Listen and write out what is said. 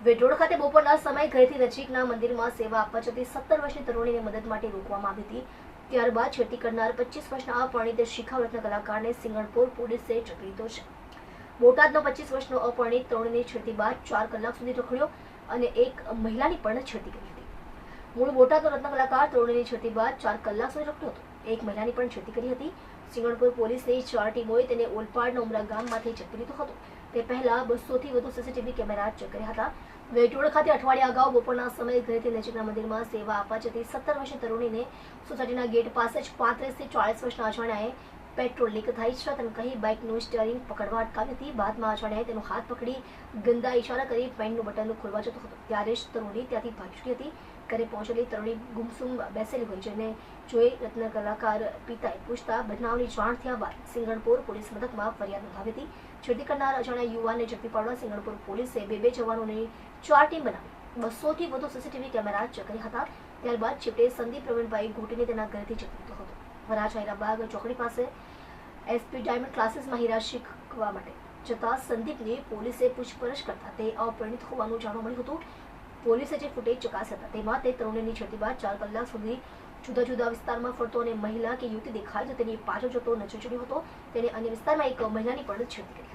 વેટોડ ખાતે બપોરના સમયે ઘરેથી નજીકના મંદિરમાં સેવા આપવા જતી સત્તર વર્ષની તરુણીને મદદ માટે રોકવામાં આવી હતી. ત્યારબાદ છેટી કરનાર પચીસ વર્ષના અપરિણિત શિખાવૃતના કલાકારને સિંગણપુર પોલીસે ઝડપી લીધો છે. બોટાદનો પચીસ વર્ષનો અપરિણિત તરુણીની છેટી બાદ ચાર કલાક સુધી રખડ્યો અને એક મહિલાની પણ છેટી કરી મૂળ બોટાદ રત્ન કલાકાર તરુણીની છતી બાદ ચાર કલાક સુધી રખડ્યો હતો. એક મહિલાની પણ છતી કરી હતી. સિંગણપુર પોલીસની ચાર ટીમોએ તેને ઓલપાડના ઉમરા ગામમાંથી ઝડપી લીધો હતો. તે પહેલા બસોથી વધુ સીસીટીવી કેમેરા ચેક કર્યા હતા. વેટોડ ખાતે અઠવાડિયા અગાઉ બપોરના સમયે ઘરેથી નજીકના મંદિરમાં સેવા આપવા જતી સત્તર વર્ષની તરુણીને સોસાયટીના ગેટ પાસે જ પાંત્રીસથી ચાળીસ વર્ષના અજાણ્યાએ પેટ્રોલ લીક થાય છે. તેમ કહી બાઇકનું સ્ટીયરિંગ પકડવા અટકાવી હતી. બાદમાં અજાણ્યાએ તેનો હાથ પકડી ગંદા ઇશારા કરી પેન્ટનું બટન ખોલવા જતો હતો. ત્યારે જ તરુણી ત્યાંથી ભાગી છૂટી હતી. ઘરે પહોંચેલી તરુણી ગુમસુમ બેસેલી હોય જેને જોઈ રત્ન કલાકાર પિતાએ પૂછતા બનાવની જાણ થયા બાદ સિંગણપુર પોલીસ મથકમાં ફરિયાદ નોંધાવી હતી. છેડતી કરનાર અજાણ્યા યુવાનને ઝડપી પાડવા સિંગણપુર પોલીસે બે બે જવાનોની ચાર ટીમ બનાવી. બસોથી વધુ સીસીટીવી કેમેરા ચેક કર્યા હતા. ત્યારબાદ છેવટે સંદીપ પ્રવીણભાઈ ઘોટીને તેના ઘરેથી ઝડપી હતો. વરાછા હૈરાબાગ ચોકડી પાસે એસપી ડાયમંડ ક્લાસીસમાં હીરા શીખવા માટે. જતા સંદીપને પોલીસે પૂછપરછ કરતા તે અપરિણિત હોવાનું જાણવા મળ્યું હતું. પોલીસે જે ફૂટેજ ચકાસ્યા હતા, તેમાં તે તરુણીની છેડતી બાદ ચાર કલાક સુધી જુદા જુદા વિસ્તારમાં ફરતો અને મહિલા કે યુવતી દેખાય તો તેની પાછળ જતો નજર ચડ્યો હતો. તેને અન્ય વિસ્તારમાં એક મહિલાની પણ છેડતી કરી